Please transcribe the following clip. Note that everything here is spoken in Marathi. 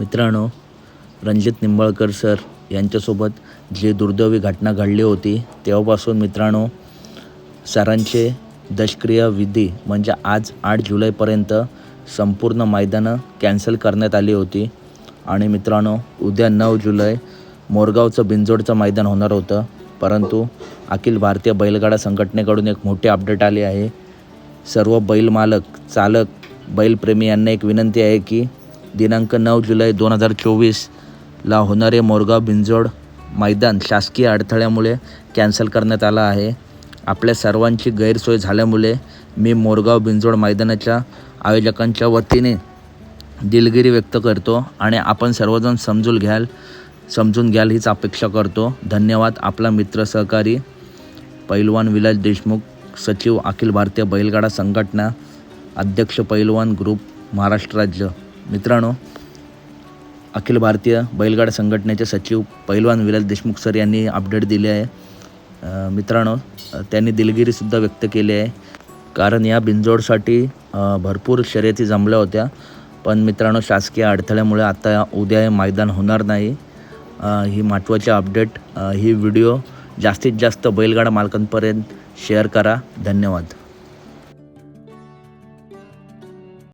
मित्रांनो रणजित निंबाळकर सर यांच्यासोबत जी दुर्दैवी घटना घडली होती तेव्हापासून मित्रांनो सरांचे दशक्रिया विधी म्हणजे आज आठ जुलैपर्यंत संपूर्ण मैदानं कॅन्सल करण्यात आली होती. आणि मित्रांनो उद्या नऊ जुलै मोरगावचं बिंजोडचं मैदान होणार होतं. परंतु अखिल भारतीय बैलगाडा संघटनेकडून एक मोठी अपडेट आली आहे. सर्व बैल मालक चालक बैलप्रेमी यांना एक विनंती आहे की दिनांक नऊ जुलै दोन हजार चोवीसला होणारे मोरगाव बिंजोड मैदान शासकीय अडथळ्यामुळे कॅन्सल करण्यात आलं आहे. आपल्या सर्वांची गैरसोय झाल्यामुळे मी मोरगाव बिंजोड मैदानाच्या आयोजकांच्या वतीने दिलगिरी व्यक्त करतो आणि आपण सर्वजण समजून घ्याल समजून घ्याल हीच अपेक्षा करतो. धन्यवाद आपला मित्र सहकारी पैलवान विलास देशमुख सचिव अखिल भारतीय बैलगाडा संघटना अध्यक्ष पैलवान ग्रुप महाराष्ट्र राज्य. मित्रांनो अखिल भारतीय बैलगाडा संघटनेचे सचिव पैलवान विलास देशमुख सर यांनी अपडेट दिले आहे. मित्रांनो त्यांनी दिलगिरीसुद्धा व्यक्त केली आहे. कारण या बिंजोडसाठी भरपूर शर्यती जमल्या होत्या. पण मित्रांनो शासकीय अडथळ्यामुळे आता उद्या हे मैदान होणार नाही. ही महत्त्वाची अपडेट ही व्हिडिओ जास्तीत जास्त बैलगाडा मालकांपर्यंत शेअर करा. धन्यवाद.